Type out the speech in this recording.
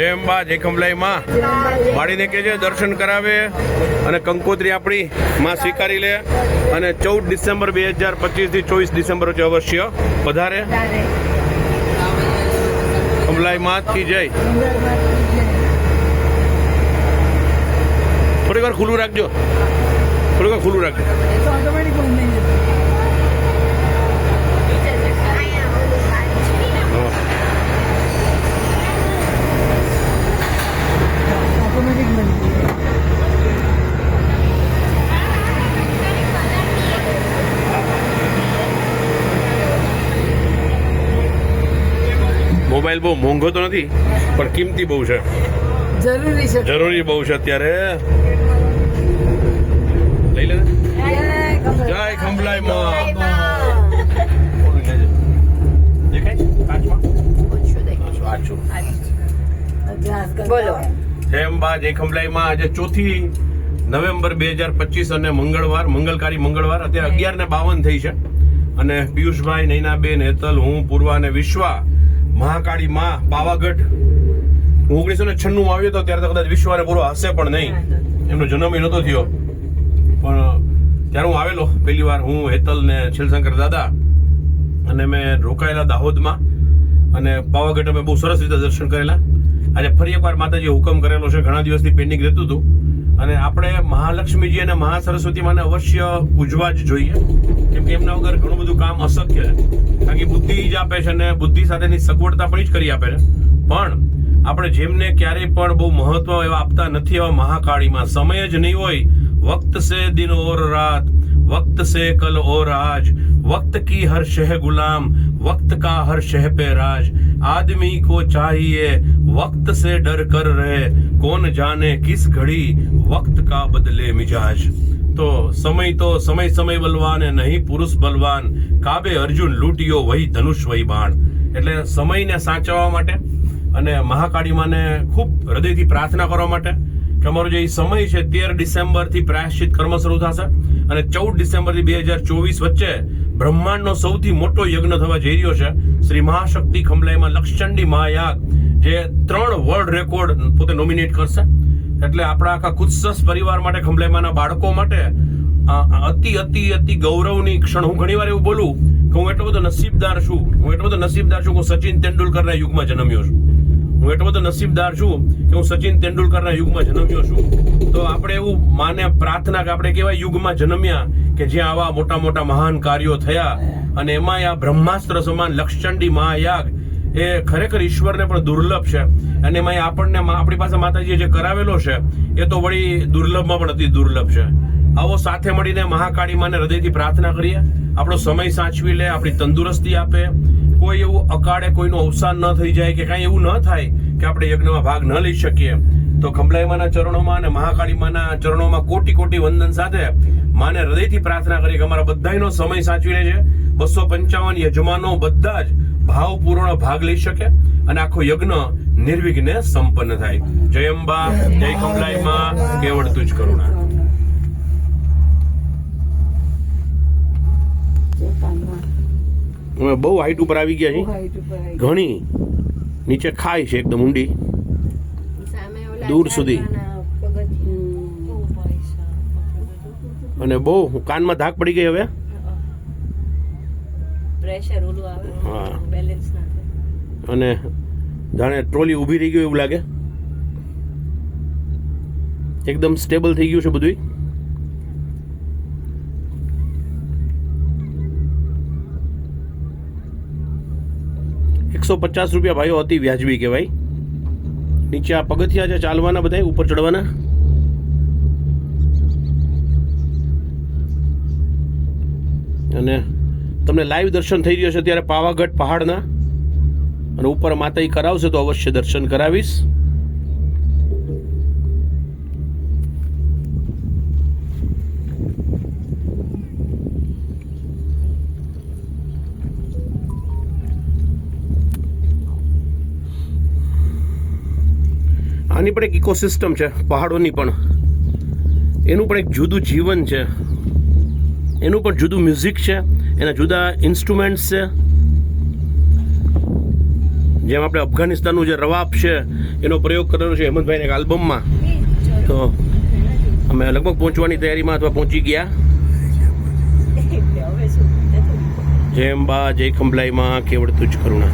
જય અંબા જય ખંભલાઈ માં વાડીને કેજે દર્શન કરાવે અને કંકોત્રી આપણી માં સ્વીકારી લે. અને ચૌદ ડિસેમ્બર બે હજાર પચીસથી ચોવીસ ડિસેમ્બર છે અવશ્ય. વધારે ખંભલાઈ માં કી જય. થોડીક વાર ખુલ્લું રાખજો. થોડીક વાર ખુલ્લું રાખજો. મોબાઈલ બહુ મોંઘો તો નથી પણ કિંમતી બહુ છે. જરૂરી છે. જરૂરી બહુ છે અત્યારે. લઈ લે જય ખંભલાઈ માં દેખાય કાચમાં વાંચું બોલો. જય જય ખંભલાઈ આજે ચોથી નવેમ્બર બે હજાર પચીસ અને મંગળવાર મંગળકારી મંગળવાર અત્યારે અગિયાર ને બાવન થઈ છે. અને પિયુષભાઈ નૈનાબેન હેતલ હું પૂર્વા અને વિશ્વા મહાકાળી માં પાવાગઢ હું ઓગણીસો ને છન્નું આવ્યો હતો ત્યારે તો કદાચ વિશ્વ અને પૂરો હશે પણ નહીં. એમનો જન્મ નહોતો થયો. પણ ત્યારે હું આવેલો. પહેલી વાર હું હેતલ ને છેલશંકર દાદા અને મેં રોકાયેલા દાહોદમાં અને પાવાગઢ અમે બહુ સરસ રીતે દર્શન કરેલા. આજે ફરી એકવાર માતાજી હુકમ કરેલો છે. ઘણા દિવસથી પેન્ડિંગ રહેતું હતું. અને આપણે મહાલક્ષ્મીજી અને મહા સરસ્વતીમાંને અવશ્ય પૂજવા જ જોઈએ. કેમ કે એમના વગર ઘણું બધું કામ અશક્ય છે. કારણ કે બુદ્ધિ જ આપે છે અને બુદ્ધિ સાથેની સગવડતા પણ જ કરી આપે છે. પણ આપણે જેમને ક્યારેય પણ બહુ મહત્વ એવા આપતા નથી એવા મહાકાળીમાં સમય જ નહીં હોય. વક્ત સે દિન ઓર રાત, વક્ત સે કલ ઓર આજ વક્ત કી હર શહ ગુલામ, વક્ત કા હર શહ પે રાજ. आदमी को चाहिए वक्त से डर कर रहे कौन जाने किस घड़ी वक्त का बदले मिजाज તો સમય તો સમય સમય બલવાન એ નહીં પુરુષ બલવાન કાબે અર્જુન લૂંટ્યો વહી ધનુષ વહી બાણ એટલે સમયને સાચવવા માટે અને મહાકાળી માને ખૂબ હૃદયથી પ્રાર્થના કરવા માટે કે અમારો જે ઈ સમય છે તેર ડિસેમ્બર થી પ્રાયશ્ચિત કર્મ શરૂ થશે અને ચૌદ ડિસેમ્બર થી બે હજાર ચોવીસ વચ્ચે બ્રહ્માંડનો સૌથી મોટો યજ્ઞ થવા જઈ રહ્યો છે. શ્રી મહાશક્તિ ખંભલાઈમાં લક્ષચંડી મહાયાગ, જે ત્રણ વર્લ્ડ રેકોર્ડ પોતે નોમિનેટ કરશે. એટલે આપણા આખા કુત્સસ પરિવાર માટે ખંભલાઈમાંના બાળકો માટે અતિ અતિ અતિ ગૌરવની ક્ષણ. હું ઘણીવાર એવું બોલું કે હું એટલો બધો નસીબદાર છું, હું એટલો બધો નસીબદાર છું હું સચિન તેંડુલકરના યુગમાં જન્મ્યો છું. હું એટલો બધો નસીબદાર છું કે હું સચિન તેંડુલકરના યુગમાં જન્મ્યો છું. તો આપણે એવું માને પ્રાર્થના કે આપણે કેવા યુગમાં જન્મ્યા કે જ્યાં આવા મોટા મોટા મહાન કાર્યો થયા અને એમાં આ બ્રહ્માસ્ત્ર સમાન લક્ષચંડી મહાયાગ એ ખરેખર ઈશ્વરને પણ દુર્લભ છે. અને એમાં આપણને આપણી પાસે માતાજીએ જે કરાવેલો છે, એ તો વળી દુર્લભમાં પણ અતિ દુર્લભ છે. આવો સાથે મળીને મહાકાળી માને હૃદયથી પ્રાર્થના કરીએ. આપણો સમય સાચવી લે, આપણી તંદુરસ્તી આપે કોઈ એવું અકાળે કોઈનું અવસાન ન થઈ જાય કે કાંઈ એવું ન થાય કે આપણે યજ્ઞમાં ભાગ ન લઈ શકીએ. તો ખંભલાઈ ચરણોમાં અને મહાકાળી માના ચરણોમાં કોટી કોટી વંદન સાથે માને હૃદયથી પ્રાર્થના કરી કે અમારા બધાયનો સમય સાચવી છે બસો પંચાવન યજમાનો બધા જ ભાવપૂર્ણ ભાગ લઈ શકે અને આખો યજ્ઞ નિર્વિઘ્ને સંપન્ન થાય. જય અંબા, જય ખંભલાઈ માં તુજ કરુણા. અમે બહુ હાઈટ ઉપર આવી ગયા છીએ. ઘણી. નીચે ખાય છે એકદમ ઊંડી. દૂર સુધી. અને બહુ કાનમાં ધાક પડી ગઈ હવે. હા. આવે. બેલેન્સ ના થાય. અને જાણે ટ્રોલી ઊભી રહી ગયું એવું લાગે. એકદમ સ્ટેબલ થઈ ગયું છે બધું એકસો પચાસ રૂપિયા ભાઈઓ અતિ વ્યાજબી કહેવાય. નીચે આ પગથિયા છે, ચાલવાના બધા ઉપર ચડવાના. અને તમને લાઈવ દર્શન થઈ રહ્યો છે ત્યારે પાવાગઢ પહાડના. અને ઉપર માતા કરાવશે તો અવશ્ય દર્શન કરાવીશ. આની પણ એક ઇકોસિસ્ટમ છે પહાડોની પણ. એનું પણ એક જુદું જીવન છે. એનું પણ જુદું મ્યુઝિક છે એના જુદા ઇન્સ્ટ્રુમેન્ટ્સ છે. જેમ આપણે અફઘાનિસ્તાનનું જે રવાબ છે એનો પ્રયોગ કરેલો છે હેમંતભાઈને એક આલ્બમમાં. તો અમે લગભગ પહોંચવાની તૈયારીમાં અથવા પહોંચી ગયા. જેમ બા જય ખંભલાઈમાં કેવડ તુજ કરુણા.